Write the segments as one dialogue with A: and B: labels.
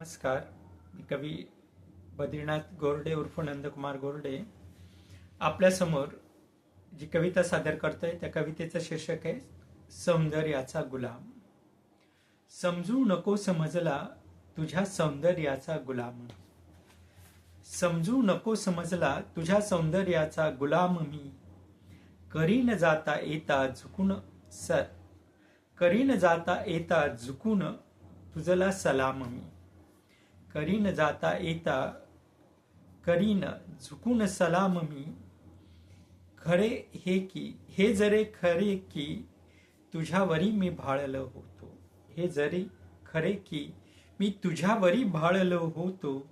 A: नमस्कार. मी कवी बद्रीनाथ गोरडे उर्फ नंदकुमार गोरडे. आपल्यासमोर जी कविता सादर करतोय त्या कवितेचं शीर्षक आहे सौंदर्याचा गुलाम. समजू नको समजला तुझ्या सौंदर्याचा गुलाम. समजू नको समजला तुझ्या सौंदर्याचा गुलाम मी. करी न जाता येता झुकून स करी न जाता येता झुकून तुझला सलाम मी. करीन जाता येता करीन झुकून सलाम मी. खरे हे की हे जरे खरे की तुझ्यावरी मी भाळलो होतो. हे जरे खरे की मी तुझ्यावरी भाळलो होतो.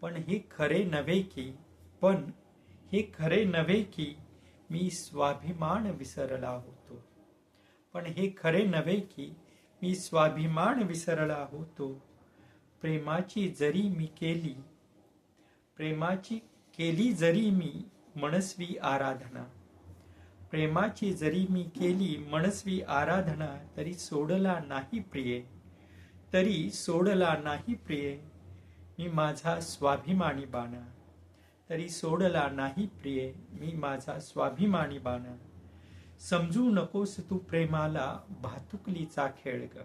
A: पण हे खरे नव्हे की पण हे खरे नव्हे की मी स्वाभिमान विसरला होतो. पण हे खरे नव्हे की मी स्वाभिमान विसरला होतो. प्रेमाची जरी मी केली प्रेमाची केली जरी मी मनस्वी आराधना प्रेमाची जरी मी केली मनस्वी आराधना तरी सोडला नाही प्रिये तरी सोडला नाही प्रिये मी माझा स्वाभिमानी बाणा तरी सोडला नाही प्रिये मी माझा स्वाभिमानी बाणा. समजू नकोस तू प्रेमाला भातुकलीचा खेळ ग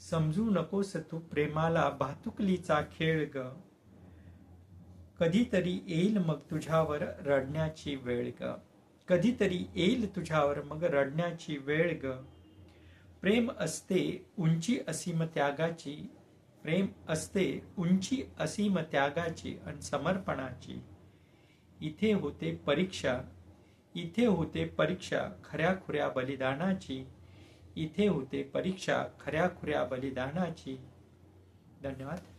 A: समजू नकोस तू प्रेमाला भातुकलीचा खेळ ग. कधीतरी येईल मग तुझ्यावर रडण्याची वेळ ग. कधीतरी येईल तुझ्यावर मग रडण्याची वेळ ग. प्रेम असते उंची असीम त्यागाची प्रेम असते उंची असीम त्यागाची आणि समर्पणाची. इथे होते परीक्षा इथे होते परीक्षा खऱ्या खुऱ्या बलिदानाची. इथे होते परीक्षा खऱ्या खुऱ्या बलिदानाची. धन्यवाद.